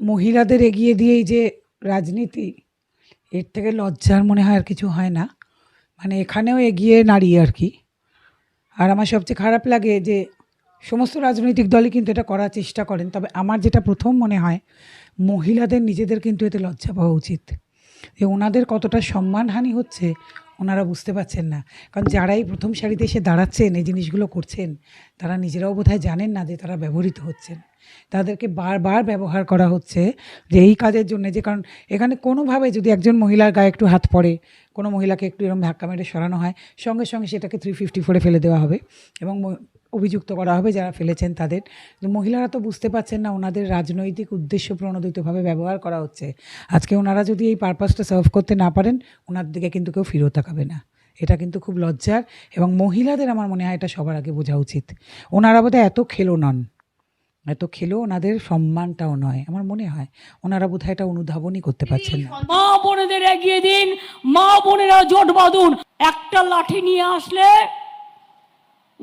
মহিলাদের এগিয়ে দিয়েই যে রাজনীতি, এর থেকে লজ্জার মনে হয় আর কিছু হয় না। মানে এখানেও এগিয়ে নারী আর কি। আর আমার সবচেয়ে খারাপ লাগে যে সমস্ত রাজনৈতিক দলই কিন্তু এটা করার চেষ্টা করেন। তবে আমার যেটা প্রথম মনে হয়, মহিলাদের নিজেদের কিন্তু এতে লজ্জা পাওয়া উচিত। যে ওনাদের কতটা সম্মানহানি হচ্ছে ওনারা বুঝতে পারছেন না। কারণ যারাই প্রথম সারিতে এসে দাঁড়াচ্ছেন, এই জিনিসগুলো করছেন, তারা নিজেরাও বোধহয় জানেন না যে তারা ব্যবহৃত হচ্ছেন। তাদেরকে বারবার ব্যবহার করা হচ্ছে যে এই কাজের জন্য যে, কারণ এখানে কোনোভাবে যদি একজন মহিলার গায়ে একটু হাত পড়ে, কোনো মহিলাকে একটু এরকম ধাক্কা মেরে সরানো হয়, সঙ্গে সঙ্গে সেটাকে থ্রি ফিফটি ফোরে ফেলে দেওয়া হবে এবং অভিযুক্ত করা হবে যারা ফেলেছেন তাদের। মহিলারা তো বুঝতে পারছেন না, ওনাদের রাজনৈতিক উদ্দেশ্য প্রণোদিতভাবে ব্যবহার করা হচ্ছে। আজকে ওনারা যদি এই পারপাসটা সার্ভ করতে না পারেন, ওনার দিকে কিন্তু কেউ ফিরেও তাকাবে না। এটা কিন্তু খুব লজ্জার এবং মহিলাদের আমার মনে হয় এটা সবার আগে বোঝা উচিত। ওনারা বোধহয় এত খেলো নন। এত খেলেও ওনাদের সম্মানটাও নয়, আমার মনে হয়। ওনারা বোধহয় এটা অনুধাবনই করতে পারছেন না। মা বোনেদের এগিয়ে দিন, মা বোনেরা জোট বাঁধুন। একটা লাঠি নিয়ে আসলে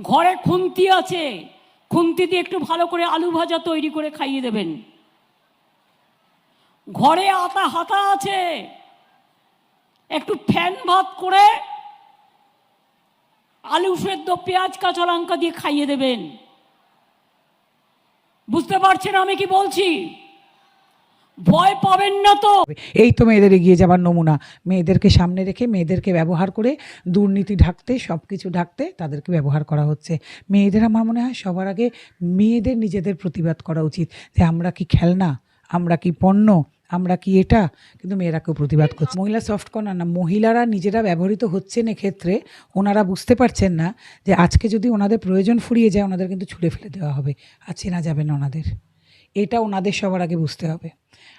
ঘরে খুন্তি আছে। খুন্তি দিয়ে একটু ভালো করে আলু ভাজা তৈরি করে খাইয়ে দেবেন। ঘরে আতা হাতা আছে। একটু ফ্যান ভাত করে আলু সেদ্ধ, পেঁয়াজ, কাঁচা লঙ্কা দিয়ে খাইয়ে দেবেন। বুঝতে পারছেন আমি কি বলছি? ভয় পাবেন না তো। এই তো মেয়েদের এগিয়ে যাবার নমুনা। মেয়েদেরকে সামনে রেখে, মেয়েদেরকে ব্যবহার করে দুর্নীতি ঢাকতে সব কিছু ঢাকতে তাদেরকে ব্যবহার করা হচ্ছে। মেয়েদের আমার মনে হয় সবার আগে মেয়েদের নিজেদের প্রতিবাদ করা উচিত যে আমরা কি খেলনা, আমরা কি পণ্য, আমরা কি এটা। কিন্তু মেয়েরা কেউ প্রতিবাদ করছে মহিলা সফট কর্নার না, মহিলারা নিজেরা ব্যবহৃত হচ্ছেন ক্ষেত্রে, ওনারা বুঝতে পারছেন না যে আজকে যদি ওনাদের প্রয়োজন ফুরিয়ে যায়, ওনাদের কিন্তু ছুঁড়ে ফেলে দেওয়া হবে। আর চেনা যাবে না ওনাদের। এটা ওনাদের সবার আগে বুঝতে হবে।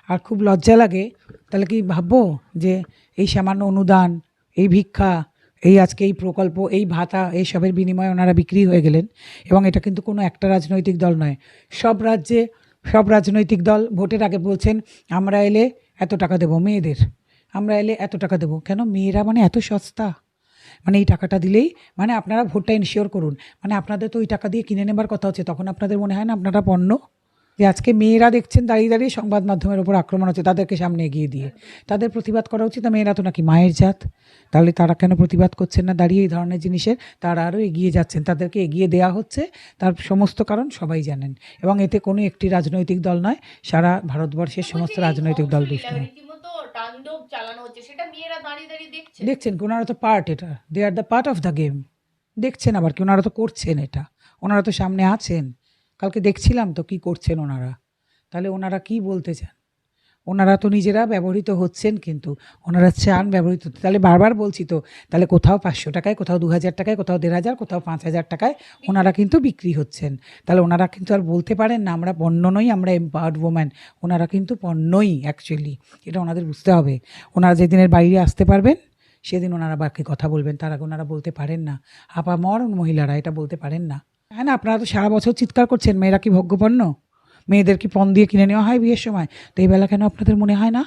আর খুব লজ্জা লাগে, তাহলে কি ভাববো যে এই সামান্য অনুদান, এই ভিক্ষা, এই আজকে এই প্রকল্প, এই ভাতা, এই সবের বিনিময়ে ওনারা বিক্রি হয়ে গেলেন। এবং এটা কিন্তু কোনো একটা রাজনৈতিক দল নয়। সব রাজ্যে সব রাজনৈতিক দল ভোটের আগে বলছেন, আমরা এলে এত টাকা দেবো মেয়েদের। আমরা এলে এত টাকা দেবো। কেন? মেয়েরা মানে এত সস্তা। মানে এই টাকাটা দিলেই মানে আপনারা ভোটটা ইনশিওর করুন। মানে আপনাদের তো ওই টাকা দিয়ে কিনে নেবার কথা হচ্ছে, তখন আপনাদের মনে হয় না আপনারা পণ্য? যে আজকে মেয়েরা দেখছেন দাঁড়িয়ে দাঁড়িয়ে সংবাদ মাধ্যমের উপর আক্রমণ হচ্ছে তাদেরকে সামনে এগিয়ে দিয়ে। তাদের প্রতিবাদ করা উচিত না মেয়েরা তো নাকি মায়ের জাত। তাহলে তারা কেন প্রতিবাদ করছেন না দাঁড়িয়ে এই ধরনের জিনিসের? তারা আরও এগিয়ে যাচ্ছেন তাদেরকে এগিয়ে দেওয়া হচ্ছে তার সমস্ত কারণ সবাই জানেন। এবং এতে কোনো একটি রাজনৈতিক দল নয় সারা ভারতবর্ষের সমস্ত রাজনৈতিক দল দুষ্ট দেখছেন ওনারা তো পার্ট এটা they are the part of the game দেখছেন আবার কি ওনারা তো করছেন এটা ওনারা তো সামনে আছেন। কালকে দেখছিলাম তো কি করছেন ওনারা। তাহলে ওনারা কি বলতে চান? ওনারা তো নিজেরা ব্যবহৃত হচ্ছেন কিন্তু, ওনারা চান ব্যবহৃত হতে। তাহলে বারবার বলছি তো, তাহলে কোথাও পাঁচশো টাকায়, কোথাও দু হাজার টাকায়, কোথাও দেড় হাজার, কোথাও পাঁচ হাজার টাকায় ওনারা কিন্তু বিক্রি হচ্ছেন। তাহলে ওনারা কিন্তু আর বলতে পারেন না, আমরা পণ্য নই, আমরা এম্পাওয়ার্ড ওম্যান ওনারা কিন্তু পণ্যই অ্যাকচুয়ালি এটা ওনাদের বুঝতে হবে। ওনারা যেদিনের বাইরে আসতে পারবেন, সেদিন ওনারা বাকি কথা বলবেন। তার আগে ওনারা বলতে পারেন না। আপামর মহিলারা এটা বলতে পারেন না। হ্যাঁ না, আপনারা তো সারা বছর চিৎকার করছেন, মেয়েরা কি ভোগ্যপণ্য? মেয়েদের কি পণ দিয়ে কিনে নেওয়া হয় বিয়ের সময়? তো এই বেলা কেন আপনাদের মনে হয় না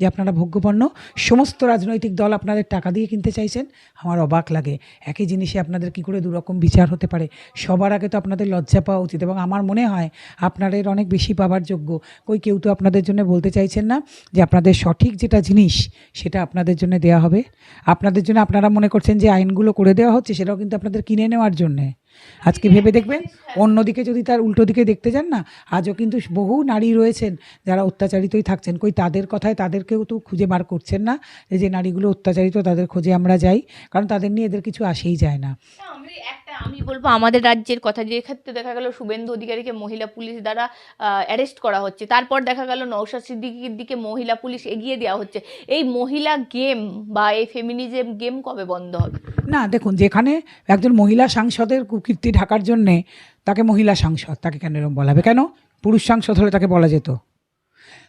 যে আপনারা ভোগ্যপণ্য? সমস্ত রাজনৈতিক দল আপনাদের টাকা দিয়ে কিনতে চাইছেন? আমার অবাক লাগে। একই জিনিসে আপনাদের কি করে দুরকম বিচার হতে পারে? সবার আগে তো আপনাদের লজ্জা পাওয়া উচিত এবং আমার মনে হয় আপনাদের অনেক বেশি পাওয়ার যোগ্য। কই কেউ তো আপনাদের জন্য বলতে চাইছেন না যে আপনাদের সঠিক যেটা জিনিস সেটা আপনাদের জন্য দেওয়া হবে। আপনাদের জন্য আপনারা মনে করছেন যে আইনগুলো করে দেওয়া হচ্ছে, সেটাও কিন্তু আপনাদের কিনে নেওয়ার জন্যে। আজকে ভেবে দেখবেন অন্যদিকে যদি তার উল্টো দিকে দেখতে যান না আজও কিন্তু বহু নারী রয়েছেন যারা অত্যাচারিতই থাকছেন। কই তাদের কথায় তাদেরকেও তো খুঁজে বার করছেন না যে নারীগুলো অত্যাচারিত তাদের খোঁজে আমরা যাই কারণ তাদের নিয়ে এদের কিছু আসেই যায় না, আমি বলব আমাদের রাজ্যের কথা। যে ক্ষেত্রে দেখা গেল শুভেন্দু অধিকারীকে মহিলা পুলিশ দ্বারা অ্যারেস্ট করা হচ্ছে। তারপর দেখা গেল নৌশাদ সিদ্দিকির দিকে মহিলা পুলিশ এগিয়ে দেওয়া হচ্ছে। এই মহিলা গেম বা এই ফেমিনিজম গেম কবে বন্ধ হবে? না, দেখুন, যেখানে একজন মহিলা সাংসদের কুকীর্তি ঢাকার জন্যে তাকে মহিলা সাংসদ, তাকে কেন এরকম বলা হবে? কেন? পুরুষ সাংসদ হলে তাকে বলা যেত।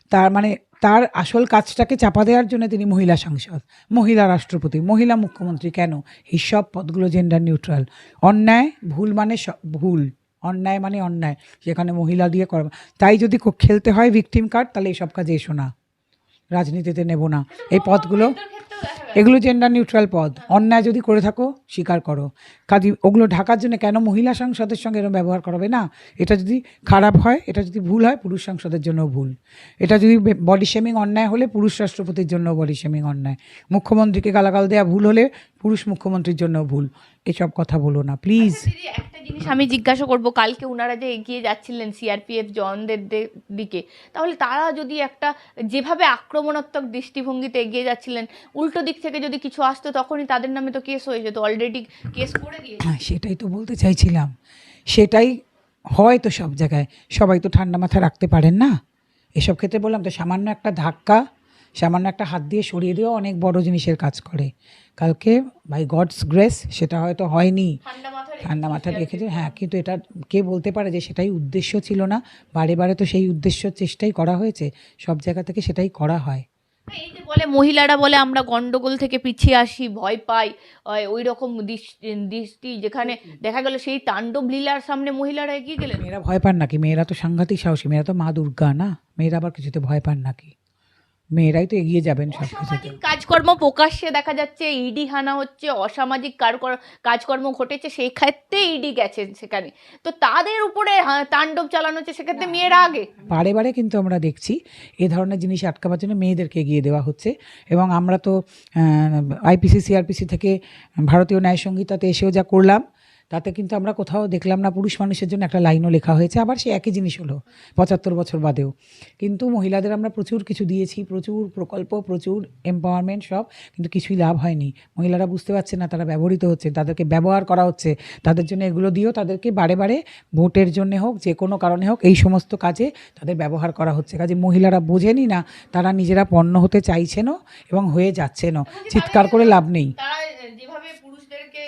তার মানে তার আসল কাজটাকে চাপা দেওয়ার জন্য তিনি মহিলা সাংসদ, মহিলা রাষ্ট্রপতি, মহিলা মুখ্যমন্ত্রী কেন? এই সব পদগুলো জেন্ডার নিউট্রাল অন্যায়, ভুল মানে ভুল। অন্যায় মানে অন্যায়। যেখানে মহিলা দিয়ে করা তাই যদি খেলতে হয় ভিকটিম কার্ড তাহলে এইসব কাজে এসো না। রাজনীতিতে নেব না। এই পদগুলো এগুলো জেন্ডার নিউট্রাল পদ। অন্যায় যদি করে থাকো, স্বীকার করো। কাজে, ওগুলো ঢাকার জন্য কেন মহিলা সাংসদের সঙ্গে এরকম ব্যবহার করাবে না? এটা যদি খারাপ হয়, এটা যদি ভুল হয়, পুরুষ সাংসদের জন্য ভুল। এটা যদি বডি শেমিং অন্যায় হলে, পুরুষ রাষ্ট্রপতির জন্য বডি শেমিং অন্যায়। মুখ্যমন্ত্রীকে গালাগাল দেওয়া ভুল হলে, পুরুষ মুখ্যমন্ত্রীর জন্য ভুল। এসব কথা বলো না প্লিজ একটা জিনিস আমি জিজ্ঞাসা করব। কালকে ওনারা যে এগিয়ে যাচ্ছিলেন সিআরপিএফ জওয়ানদের দিকে, তাহলে তারা যদি একটা যেভাবে আক্রমণাত্মক দৃষ্টিভঙ্গিতে এগিয়ে যাচ্ছিলেন, উল্টো দিক থেকে যদি কিছু আসতো তখনই তাদের নামে তো কেস হয়ে যেত অলরেডি কেস করে দিয়েছে হ্যাঁ সেটাই তো বলতে চাইছিলাম। সেটাই হয় তো সব জায়গায়। সবাই তো ঠান্ডা মাথা রাখতে পারেন না। এসব ক্ষেত্রে বললাম তো সামান্য একটা ধাক্কা সামান্য একটা হাত দিয়ে সরিয়ে দেওয়া অনেক বড় জিনিসের কাজ করে। কালকে বাই গডস গ্রেস সেটা হয়তো হয়নি। ঠান্ডা মাথায় রেখেছে হ্যাঁ কিন্তু এটা কে বলতে পারে যে সেটাই উদ্দেশ্য ছিল না? বারে বারে তো সেই উদ্দেশ্য চেষ্টাই করা হয়েছে। সব জায়গা থেকে সেটাই করা হয়। এই যে বলে মহিলারা বলে আমরা গন্ডগোল থেকে পিছিয়ে আসি ভয় পাই ওই রকম দৃষ্টি যেখানে দেখা গেল সেই তাণ্ডব লীলার সামনে মহিলারা এগিয়ে গেলেন। মেয়েরা ভয় পান নাকি? মেয়েরা তো সাংঘাতিক সাহসী মেয়েরা তো মা দুর্গা না? মেয়েরা আবার কিছুতে ভয় পান নাকি? মেয়েরাই তো এগিয়ে যাবেন সব কিছুতে কাজকর্ম প্রকাশ্যে দেখা যাচ্ছে ইডি হানা হচ্ছে অসামাজিক কারকর- কাজকর্ম ঘটেছে সেই ক্ষেত্রে ইডি গেছেন সেখানে। তো তাদের উপরে হা- তাণ্ডব চালানো হচ্ছে সেক্ষেত্রে মেয়েরা আগে? বারে বারে কিন্তু আমরা দেখছি এ ধরনের জিনিস আটকাবার জন্য মেয়েদেরকে এগিয়ে দেওয়া হচ্ছে। এবং আমরা তো আইপিসি সিআরপিসি থেকে ভারতীয় ন্যায় সংহিতাতে এসেও যা করলাম তাতে কিন্তু আমরা কোথাও দেখলাম না পুরুষ মানুষের জন্য একটা লাইনও লেখা হয়েছে আবার সে একই জিনিস হলো পঁচাত্তর বছর বাদেও। কিন্তু মহিলাদের আমরা প্রচুর কিছু দিয়েছি প্রচুর প্রকল্প প্রচুর এম্পাওয়ারমেন্ট সব কিন্তু কিছুই লাভ হয়নি। মহিলারা বুঝতে পারছে না তারা ব্যবহৃত হচ্ছে তাদেরকে ব্যবহার করা হচ্ছে তাদের জন্য এগুলো দিয়েও তাদেরকে বারে বারে ভোটের জন্য হোক যে কোনো কারণে হোক এই সমস্ত কাজে তাদের ব্যবহার করা হচ্ছে। কাজে মহিলারা বোঝেনি না তারা নিজেরা পণ্য হতে চাইছেনও এবং হয়ে যাচ্ছেনও। চিৎকার করে লাভ নেই।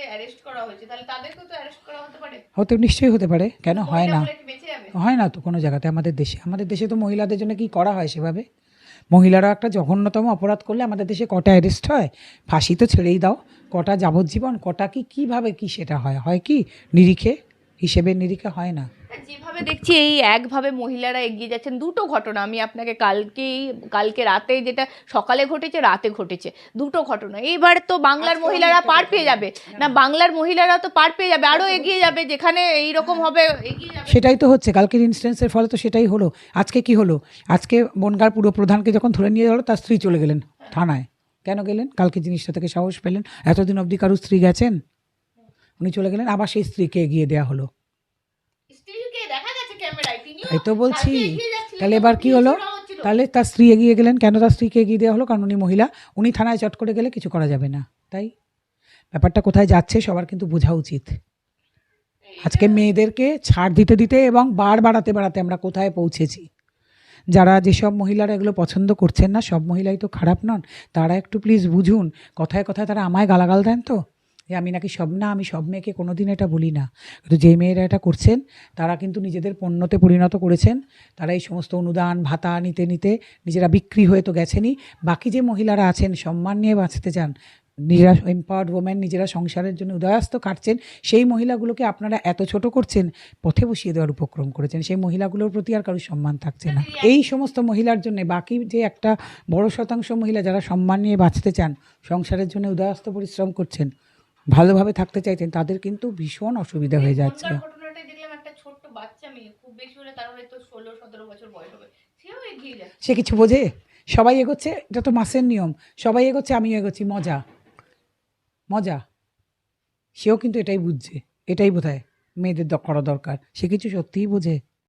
অ্যারেস্ট করা হয়েছে তাহলে তাদেরকেও তো অ্যারেস্ট করা হতে পারে। হতে নিশ্চয়ই হতে পারে। কেন? হয় না। হয় না তো কোনো জায়গাতে আমাদের দেশে। আমাদের দেশে তো মহিলাদের জন্য কি করা হয় সেভাবে? মহিলারা একটা জঘন্যতম অপরাধ করলে আমাদের দেশে কটা অ্যারেস্ট হয়? ফাঁসি তো ছেড়েই দাও। কটা যাবজ্জীবন কটা কি কীভাবে কি সেটা হয়? হয় কি নিরিখে? হিসেবে নিরিখে হয় না। যেভাবে দেখছি এই একভাবে মহিলারা এগিয়ে যাচ্ছেন দুটো ঘটনা আমি আপনাকে কালকেই কালকে রাতে যেটা সকালে ঘটেছে রাতে ঘটেছে দুটো ঘটনা। এইবার তো বাংলার মহিলারা পার পেয়ে যাবে। না বাংলার মহিলারা তো পার পেয়ে যাবে আরও এগিয়ে যাবে যেখানে এই রকম হবে এগিয়ে যাবে। সেটাই তো হচ্ছে কালকের ইনস্ট্যান্সের ফলে তো সেটাই হলো। আজকে কি হলো? আজকে বনগার পুরো প্রধানকে যখন ধরে নিয়ে গেলো তার স্ত্রী চলে গেলেন থানায়। কেন গেলেন? কালকে জিনিসটা থেকে সাহস পেলেন? এতদিন অবধি কারও স্ত্রী গেছেন? উনি চলে গেলেন আবার সেই স্ত্রীকে এগিয়ে দেওয়া হলো। তাই তো বলছি। তাহলে এবার কি হলো। তাহলে তার স্ত্রী এগিয়ে গেলেন কেন তার স্ত্রীকে এগিয়ে দেওয়া হলো? কারণ উনি মহিলা উনি থানায় চট করে গেলে কিছু করা যাবে না তাই? ব্যাপারটা কোথায় যাচ্ছে সবার কিন্তু বোঝা উচিত। আজকে মেয়েদেরকে ছাড় দিতে দিতে এবং বার বাড়াতে বাড়াতে আমরা কোথায় পৌঁছেছি? যারা যেসব মহিলারা এগুলো পছন্দ করছেন না সব মহিলাই তো খারাপ নন তারা একটু প্লিজ বুঝুন। কথায় কথায় তারা আমায় গালাগাল দেন তো? যে আমি নাকি সব, না, আমি সব মেয়েকে কোনো দিন এটা বলি না। কিন্তু যে মেয়েরা এটা করছেন, তারা কিন্তু নিজেদের পণ্যতে পরিণত করেছেন। তারা এই সমস্ত অনুদান, ভাতা নিতে নিতে নিজেরা বিক্রি হয়ে তো গেছেনই। বাকি যে মহিলারা আছেন, সম্মান নিয়ে বাঁচতে চান, নিজেরা এম্পাওয়ার্ড ওমেন নিজেরা সংসারের জন্য উদয়াস্ত কাটছেন, সেই মহিলাগুলোকে আপনারা এত ছোট করছেন, পথে বসিয়ে দেওয়ার উপক্রম করেছেন। সেই মহিলাগুলোর প্রতি আর কারোর সম্মান থাকছে না। এই সমস্ত মহিলার জন্য বাকি যে একটা বড় শতাংশ মহিলা যারা সম্মান নিয়ে বাঁচতে চান, সংসারের জন্য উদয়াস্ত পরিশ্রম করছেন ভালোভাবে থাকতে চাইছেন তাদের কিন্তু ভীষণ অসুবিধা হয়ে যাচ্ছে। সে কিছু বোঝে? সবাই এগোচ্ছে? এটা তো মাসের নিয়ম। সবাই এগোচ্ছে আমিও এগোচ্ছি। মজা। মজা। সেও কিন্তু এটাই বুঝছে। এটাই বোধ হয় মেয়েদের করা দরকার। সে কিছু সত্যিই বোঝে?